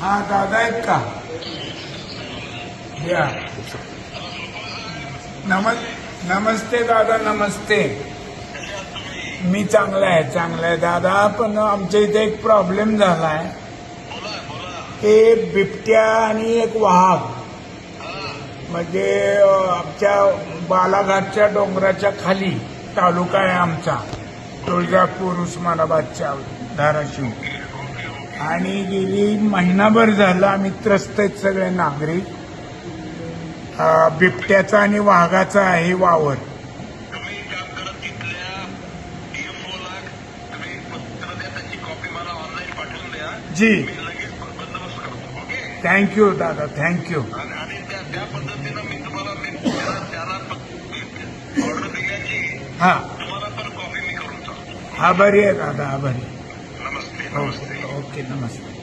हा दादा आहेत का? या. नमस् नमस्ते दादा नमस्ते. मी चांगला आहे चांगला आहे. दादा पण आमच्या इथे एक प्रॉब्लेम झाला आहे ते बिबट्या आणि एक वाघ. म्हणजे आमच्या बालाघाटच्या डोंगराच्या खाली तालुका आहे आमचा. तुळजापूर उस्मानाबादच्या धाराशिव. आणि गेली महिनाभर झालं आम्ही त्रस्त आहेत सगळे नागरिक. बिबट्याचा आणि वाघाचा आहे वावर. जी. थँक्यू दादा थँक्यू हा. आभारी आहे दादा आभारी नमस्ते. Ok, nada más.